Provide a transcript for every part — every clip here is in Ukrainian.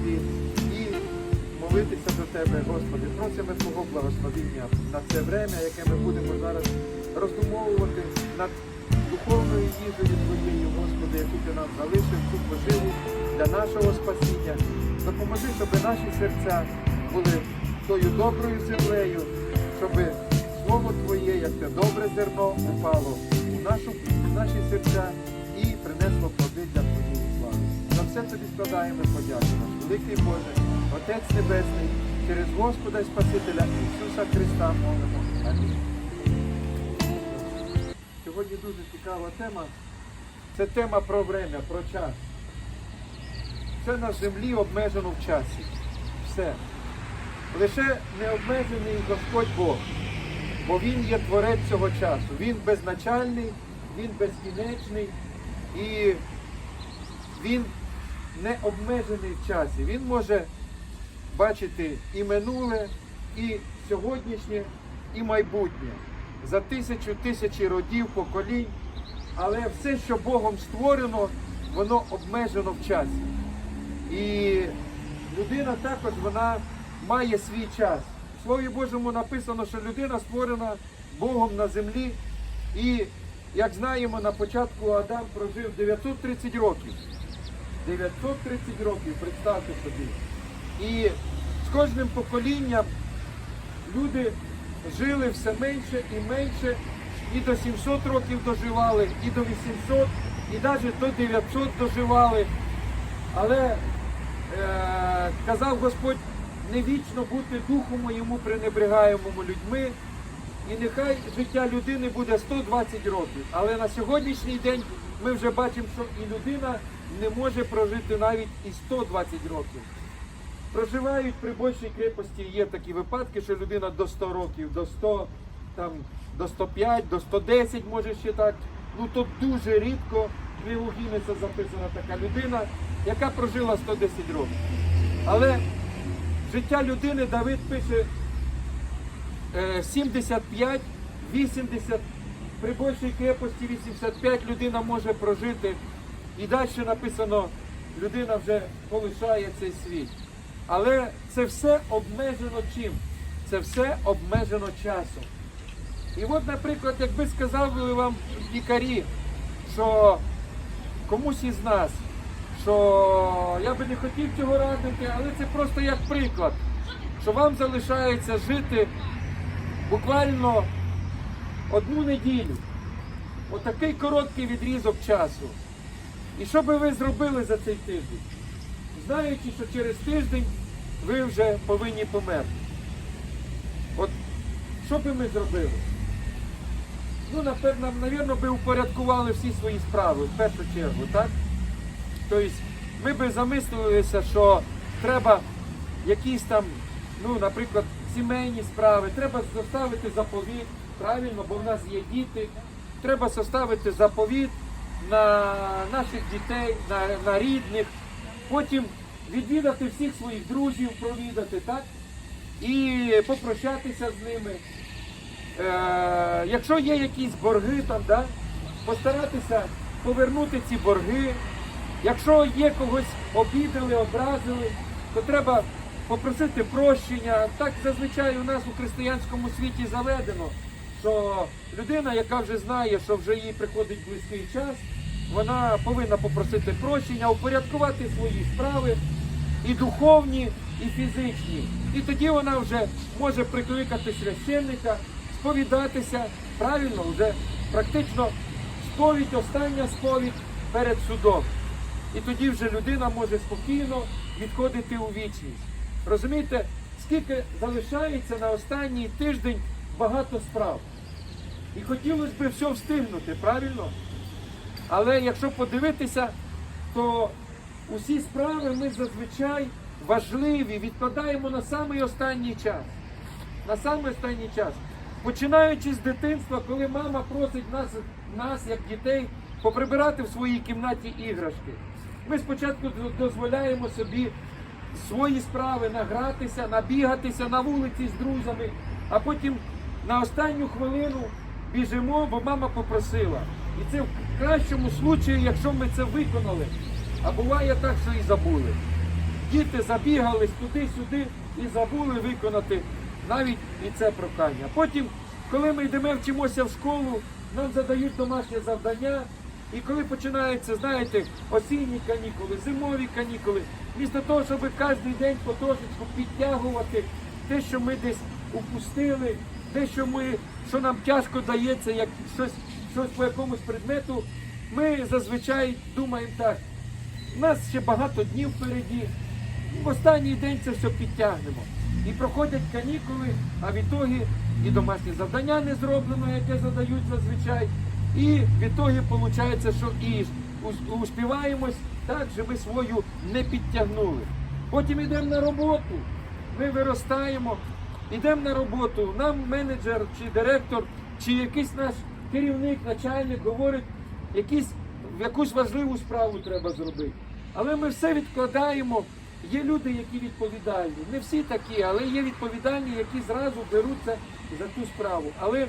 Тобі і молитися до Тебе, Господи. Просимо Твого благословіння на це время, яке ми будемо зараз роздумовувати над духовною їжею Твоєю, Господи, яку Ти нам залишив, цю поживу для нашого спасіння. Допоможи, щоб наші серця були тою доброю землею, щоб Слово Твоє, як те добре зерно, упало у, нашу, в наші серця і принесло плоди для Твоєї Все тобі складаємо подяку, наш великий Боже, Отець Небесний, через Господа і Спасителя Ісуса Христа молимо. Амінь. Сьогодні дуже цікава тема. Це тема про время, про час. Все на землі обмежено в часі. Все. Лише необмежений Господь Бог, бо Він є творець цього часу. Він безначальний, він безкінечний і він не обмежений в часі. Він може бачити і минуле, і сьогоднішнє, і майбутнє за тисячу тисячі родів, поколінь. Але все, що Богом створено, воно обмежено в часі. І людина також вона має свій час. В Слові Божому написано, що людина створена Богом на землі. І, як знаємо, на початку Адам прожив 930 років. 930 років, представте собі. І з кожним поколінням люди жили все менше і менше, і до 700 років доживали, і до 800, і навіть до 900 доживали. Але е, казав Господь, не вічно бути духу моєму пренебрегаємому людьми. І нехай життя людини буде 120 років. Але на сьогоднішній день ми вже бачимо, що і людина не може прожити навіть і 120 років. Проживають при большій крепості, є такі випадки, що людина до 100 років, до 100, там, до 105, до 110 може ще так. Ну то дуже рідко в книгу Гіннеса записана така людина, яка прожила 110 років. Але життя людини Давид пише е, 75, 80, при большій крепості 85 людина може прожити. І далі написано, людина вже полишає цей світ. Але це все обмежено чим? Це все обмежено часом. І от, наприклад, якби сказали вам лікарі, що комусь із нас, що я би не хотів цього радити, але це просто як приклад, що вам залишається жити буквально одну неділю. Отакий короткий відрізок часу. І що би ви зробили за цей тиждень? Знаючи, що через тиждень ви вже повинні померти. От що би ми зробили? Ну, напевно, напевно, би упорядкували всі свої справи в першу чергу, так? Тобто ми би замислилися, що треба якісь там, ну, наприклад, сімейні справи, треба составити заповіт, правильно, бо в нас є діти. Треба составити заповіт на наших дітей, на, на рідних, потім відвідати всіх своїх друзів, провідати, так? І попрощатися з ними. Е, якщо є якісь борги там, да, постаратися повернути ці борги. Якщо є когось обідали, образили, то треба попросити прощення. Так зазвичай у нас у християнському світі заведено, що людина, яка вже знає, що вже їй приходить близький час, вона повинна попросити прощення, упорядкувати свої справи і духовні, і фізичні. І тоді вона вже може прикликати священника, сповідатися правильно, вже практично сповідь, остання сповідь перед судом. І тоді вже людина може спокійно відходити у вічність. Розумієте, скільки залишається на останній тиждень багато справ. І хотілося б все встигнути, правильно? Але якщо подивитися, то усі справи ми зазвичай важливі, відкладаємо на самий останній час. На самий останній час. Починаючи з дитинства, коли мама просить нас, нас як дітей, поприбирати в своїй кімнаті іграшки. Ми спочатку дозволяємо собі свої справи награтися, набігатися на вулиці з друзями, а потім на останню хвилину біжимо, бо мама попросила. І це в кращому случаї, якщо ми це виконали. А буває так, що і забули. Діти забігались туди-сюди і забули виконати навіть і це прохання. Потім, коли ми йдемо вчимося в школу, нам задають домашнє завдання. І коли починаються, знаєте, осінні канікули, зимові канікули, вмісто того, щоб кожен день потрошечку підтягувати те, що ми десь упустили, те, що ми, що нам тяжко дається, як щось, щось по якомусь предмету, ми зазвичай думаємо так. У нас ще багато днів впереді. В останній день це все підтягнемо. І проходять канікули, а в ітогі і домашнє завдання не зроблено, яке задають зазвичай. І в ітогі виходить, що і успіваємось так, що ми свою не підтягнули. Потім йдемо на роботу, ми виростаємо, йдемо на роботу. Нам менеджер чи директор, чи якийсь наш керівник, начальник говорить, якісь, якусь важливу справу треба зробити. Але ми все відкладаємо. Є люди, які відповідальні. Не всі такі, але є відповідальні, які зразу беруться за ту справу. Але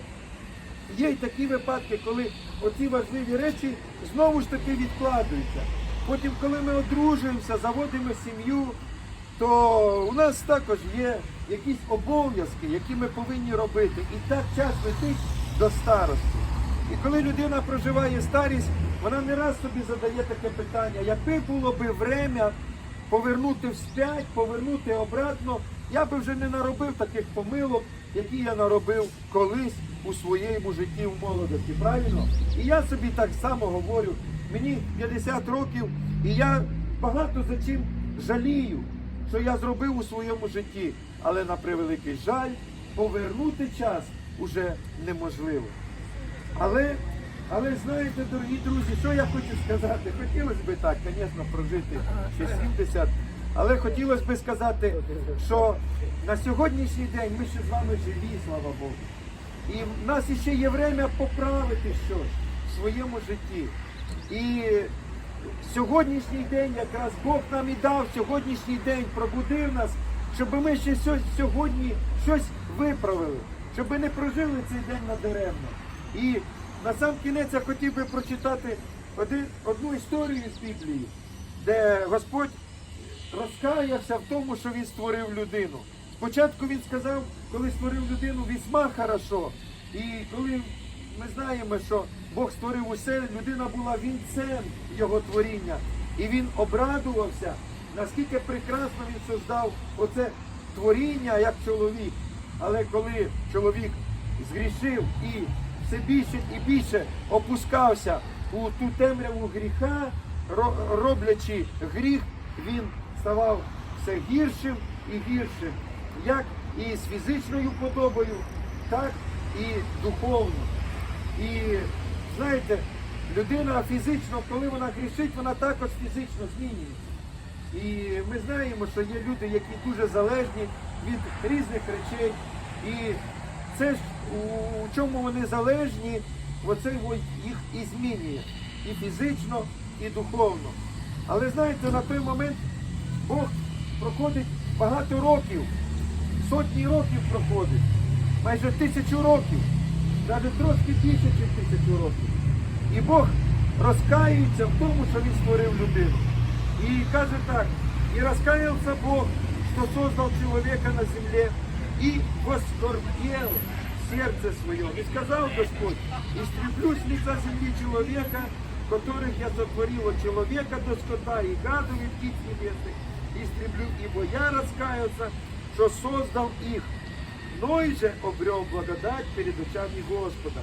є й такі випадки, коли оці важливі речі знову ж таки відкладаються. Потім, коли ми одружуємося, заводимо сім'ю, то у нас також є якісь обов'язки, які ми повинні робити. І так час летить до старості. І коли людина проживає старість, вона не раз собі задає таке питання, якби було би время повернути вспять, повернути обратно, я би вже не наробив таких помилок, які я наробив колись у своєму житті в молодості. Правильно? І я собі так само говорю. Мені 50 років, і я багато за чим жалію, що я зробив у своєму житті. Але на превеликий жаль, повернути час уже неможливо. Але, але знаєте, дорогі друзі, що я хочу сказати? Хотілося б так, звісно, прожити ще 70, але хотілося б сказати, що на сьогоднішній день ми ще з вами живі, слава Богу. І в нас ще є время поправити щось в своєму житті. І сьогоднішній день якраз Бог нам і дав сьогоднішній день, пробудив нас, щоб ми ще сьогодні щось виправили, щоб не прожили цей день надаремно. І на сам кінець я хотів би прочитати один, одну історію з Біблії, де Господь розкаявся в тому, що він створив людину. Спочатку він сказав, коли створив людину, вісьма хорошо. І коли ми знаємо, що Бог створив усе, людина була вінцем його творіння. І він обрадувався, наскільки прекрасно він создав оце творіння як чоловік. Але коли чоловік згрішив і все більше і більше опускався у ту темряву гріха, роблячи гріх, він ставав все гіршим і гіршим, як і з фізичною подобою, так і духовно. І знаєте, людина фізично, коли вона грішить, вона також фізично змінюється. І ми знаємо, що є люди, які дуже залежні від різних речей. І це ж у чому вони залежні, оце їх і змінює. І фізично, і духовно. Але знаєте, на той момент Бог проходить багато років, сотні років проходить, майже тисячу років, навіть трошки більше, ніж тисячу років. І Бог розкаюється в тому, що він створив людину. И каже так, и раскаялся Бог, что создал человека на земле, и воскорбел в сердце своем. И сказал Господь, истреблю с лица земли человека, которых я сотворил от человека до скота и гадов и птиц небесных, истреблю, ибо я раскаялся, что создал их. Ной же обрел благодать перед очами Господа.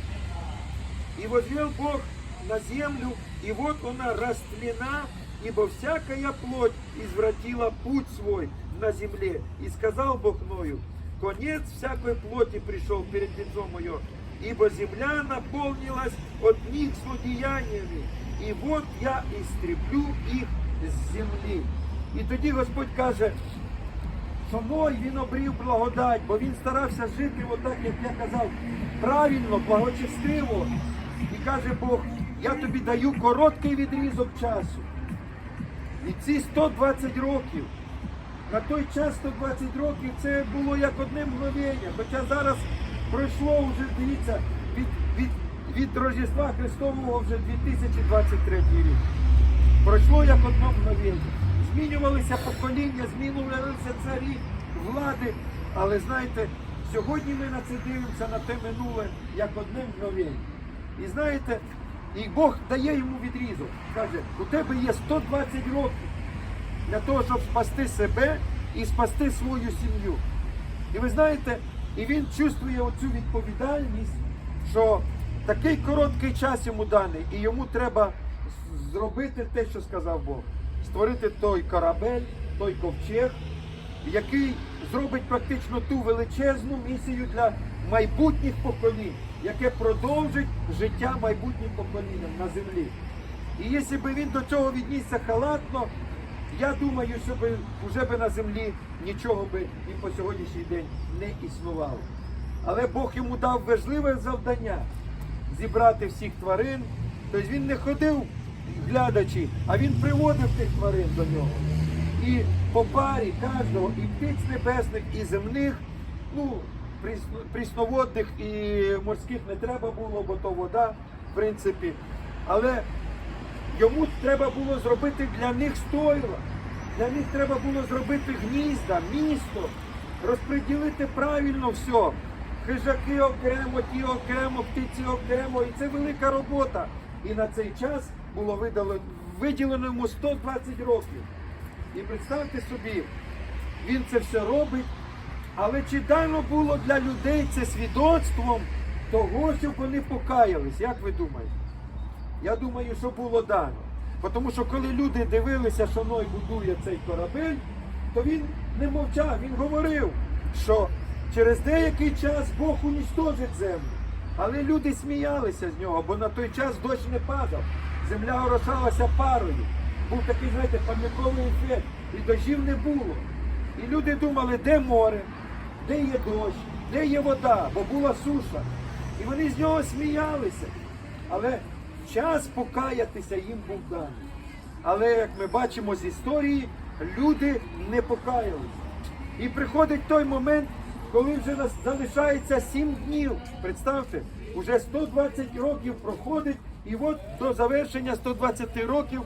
И возвел Бог на землю, и вот она растлена, ибо всякая плоть извратила путь свой на земле. И сказал Бог мною, конец всякой плоти пришел перед лицом мое, ибо земля наполнилась от них злодеяниями, и вот я истреблю их з землі. І тоді Господь каже, що Ной він обрів благодать, бо він старався жити отак, як я казав, правильно, благочестиво. І каже Бог, я тобі даю короткий відрізок часу. І ці 120 років, на той час 120 років це було як одне мгновення. Хоча зараз пройшло вже, дивіться, від, від, від Рождества Христового вже 2023 рік. Пройшло як одно мгновення. Змінювалися покоління, змінювалися царі, влади. Але знаєте, сьогодні ми на це дивимося на те минуле як одне мгновення. І знаєте, і Бог дає йому відрізок. Каже, у тебе є 120 років для того, щоб спасти себе і спасти свою сім'ю. І ви знаєте, і він чувствує оцю відповідальність, що такий короткий час йому даний, і йому треба зробити те, що сказав Бог. Створити той корабель, той ковчег, який зробить практично ту величезну місію для майбутніх поколінь, яке продовжить життя майбутнім поколінням на землі. І якщо б він до цього віднісся халатно, я думаю, що би вже би на землі нічого би і по сьогоднішній день не існувало. Але Бог йому дав важливе завдання зібрати всіх тварин. Тобто він не ходив глядачі, а він приводив тих тварин до нього. І по парі кожного, і птиць небесних, і земних, ну, прісноводних і морських не треба було, бо то вода, в принципі. Але Йому треба було зробити для них стойла, для них треба було зробити гнізда, місто, розподілити правильно все. Хижаки окремо, ті окремо, птиці окремо. І це велика робота. І на цей час було виділено йому 120 років. І представте собі, він це все робить. Але чи дано було для людей це свідоцтвом того, щоб вони покаялись? Як ви думаєте? Я думаю, що було дано. Тому що коли люди дивилися, що Ной будує цей корабель, то він не мовчав, він говорив, що через деякий час Бог уніштожить землю. Але люди сміялися з нього, бо на той час дощ не падав, земля орошалася парою. Був такий, знаєте, пам'ятковий ефект, і дощів не було. І люди думали, де море, де є дощ, де є вода, бо була суша. І вони з нього сміялися. Але час покаятися їм був даний. Але як ми бачимо з історії, люди не покаялися. І приходить той момент, коли вже залишається 7 днів. Представте, уже 120 років проходить, і от до завершення 120 років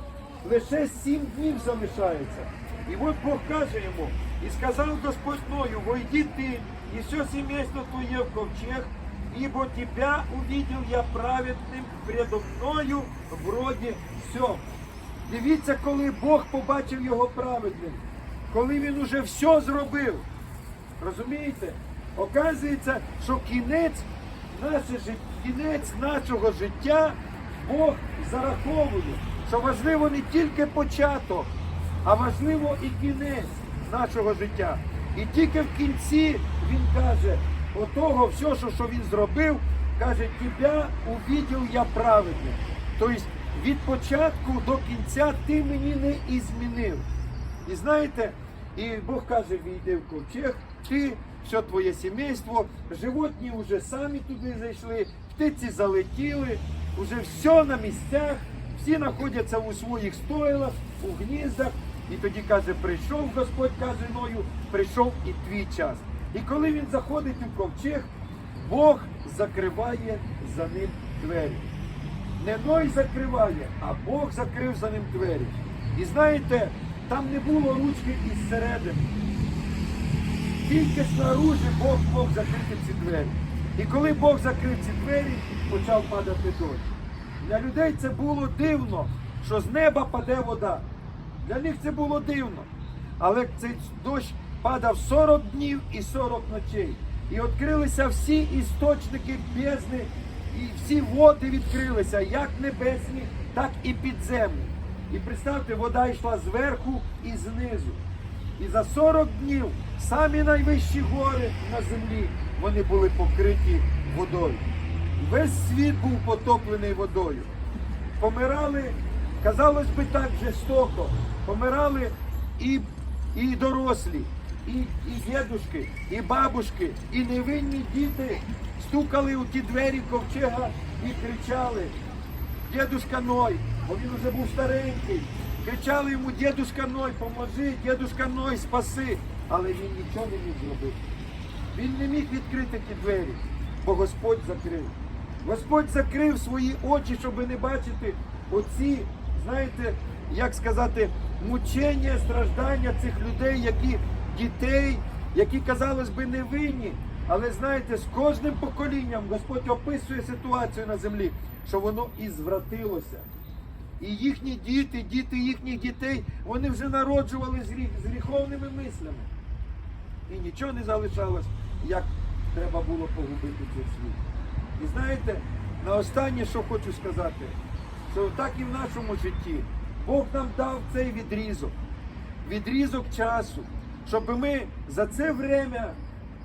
лише 7 днів залишається. І от Бог каже йому, і сказав Господь Ною, войди ти, і все сімейство твоє в ковчег, ибо тебя увидел я праведним предо мною в роді всьому. Дивіться, коли Бог побачив його праведним, коли він уже все зробив. Розумієте? Оказується, що кінець, наше кінець нашого життя Бог зараховує, що важливо не тільки початок, а важливо і кінець нашого життя. І тільки в кінці він каже, отого все, що, він зробив, каже, тебе увидів я праведним. Тобто від початку до кінця ти мені не і змінив. І знаєте, і Бог каже, війди в ковчег, ти, все твоє сімейство, животні вже самі туди зайшли, птиці залетіли, вже все на місцях, всі знаходяться у своїх стойлах, у гніздах. І тоді каже, прийшов Господь, каже Ною, прийшов і твій час. І коли він заходить у ковчег, Бог закриває за ним двері. Не Ной закриває, а Бог закрив за ним двері. І знаєте, там не було ручки із середини. Тільки снаружи Бог мог закрити ці двері. І коли Бог закрив ці двері, почав падати дощ. Для людей це було дивно, що з неба паде вода. Для них це було дивно. Але цей дощ падав 40 днів і 40 ночей. І відкрилися всі істочники бездни, і всі води відкрилися, як небесні, так і підземні. І представте, вода йшла зверху і знизу. І за 40 днів самі найвищі гори на землі вони були покриті водою. Весь світ був потоплений водою. Помирали, казалось би так жорстоко, помирали і, і дорослі, і, і дідушки, і бабушки, і невинні діти стукали у ті двері ковчега і кричали. Дедушка Ной, бо він вже був старенький. Кричали йому, дедушка Ной, поможи, дедушка Ной, спаси. Але він нічого не міг зробити. Він не міг відкрити ті двері, бо Господь закрив. Господь закрив свої очі, щоб не бачити оці, знаєте, як сказати, мучення, страждання цих людей, які дітей, які, казалось би, невинні. Але знаєте, з кожним поколінням Господь описує ситуацію на землі, що воно і звратилося. І їхні діти, діти їхніх дітей, вони вже народжували з, гріховними мислями. І нічого не залишалось, як треба було погубити цей світ. І знаєте, на останнє, що хочу сказати, що так і в нашому житті Бог нам дав цей відрізок, відрізок часу, щоб ми за це время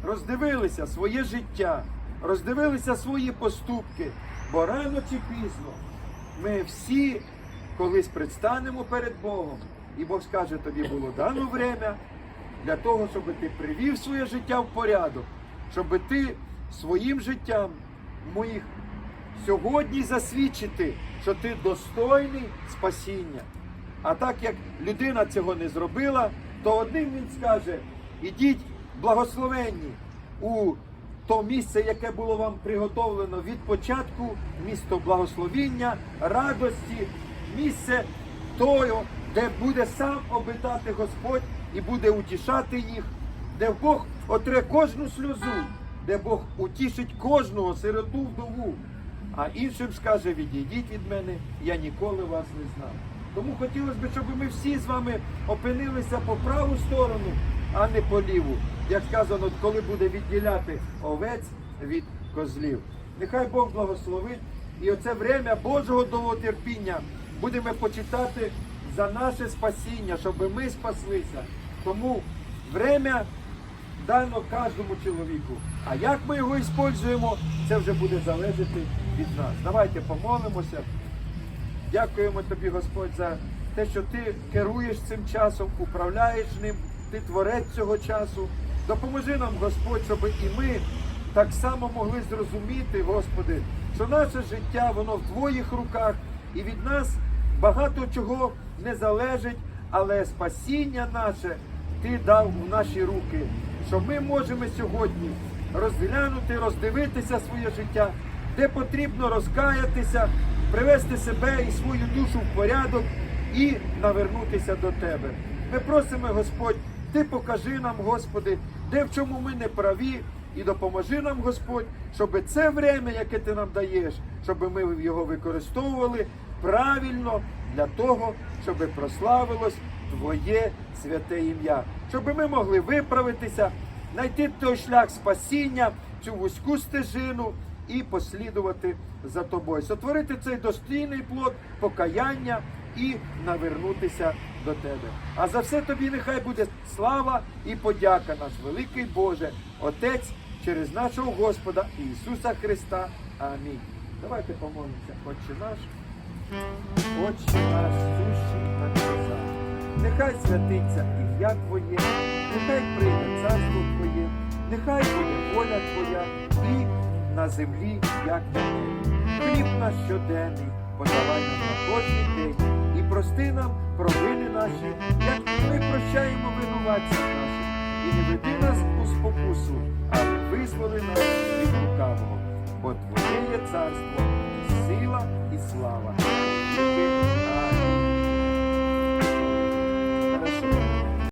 роздивилися своє життя, роздивилися свої поступки, бо рано чи пізно ми всі колись предстанемо перед Богом, і Бог скаже, тобі було дано время для того, щоб ти привів своє життя в порядок, щоб ти своїм життям моїх сьогодні засвідчити, що ти достойний спасіння. А так як людина цього не зробила, то одним він скаже: ідіть благословенні у то місце, яке було вам приготовлено від початку, місто благословіння, радості, місце того, де буде сам обитати Господь і буде утішати їх, де Бог отре кожну сльозу, де Бог утішить кожного сироту вдову, а іншим скаже: відійдіть від мене, я ніколи вас не знав. Тому хотілося б, щоб ми всі з вами опинилися по праву сторону, а не по ліву. Як сказано, коли буде відділяти овець від козлів. Нехай Бог благословить. І оце время Божого довготерпіння будемо почитати за наше спасіння, щоб ми спаслися. Тому время дано кожному чоловіку. А як ми його використовуємо, це вже буде залежати від нас. Давайте помолимося. Дякуємо тобі, Господь, за те, що ти керуєш цим часом, управляєш ним, ти творець цього часу. Допоможи нам, Господь, щоб і ми так само могли зрозуміти, Господи, що наше життя, воно в Твоїх руках, і від нас багато чого не залежить, але спасіння наше Ти дав у наші руки, що ми можемо сьогодні розглянути, роздивитися своє життя, де потрібно розкаятися, привести себе і свою душу в порядок і навернутися до Тебе. Ми просимо, Господь, Ти покажи нам, Господи, де в чому ми не праві, і допоможи нам, Господь, щоб це время, яке ти нам даєш, щоб ми його використовували правильно для того, щоб прославилось Твоє святе ім'я, щоб ми могли виправитися, знайти той шлях спасіння, цю вузьку стежину і послідувати за тобою, сотворити цей достійний плод покаяння і навернутися до тебе. А за все тобі нехай буде слава і подяка наш великий Боже, Отець, через нашого Господа Ісуса Христа. Амінь. Давайте помолимося, Отче наш, Отче наш, сущий на небесах. Нехай святиться ім'я Твоє, нехай прийде царство Твоє, нехай буде воля Твоя і на землі, як на небі. Хліб наш щоденний, подавай нам на кожний день і прости нам провини наші, як ми прощаємо винуватцям нашим. І не веди нас у спокусу, але визволи нас від лукавого. Бо Твоє є царство, сила і слава.